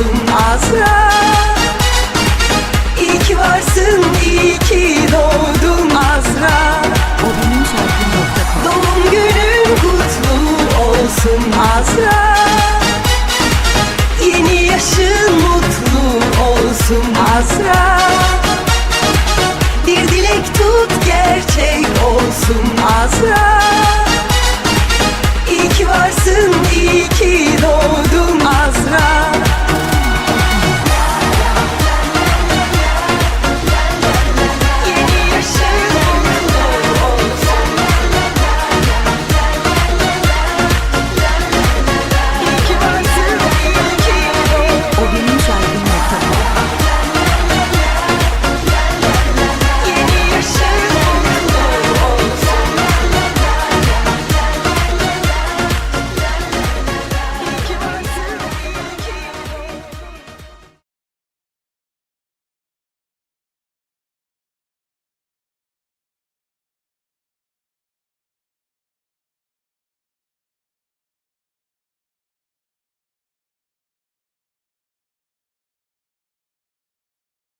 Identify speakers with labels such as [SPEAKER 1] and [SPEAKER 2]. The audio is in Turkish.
[SPEAKER 1] oldum Azra. İyi ki varsın, iyi ki doğdum Azra. Doğum günün kutlu olsun Azra. Yeni yaşın mutlu olsun Azra. Bir dilek tut gerçek olsun Azra.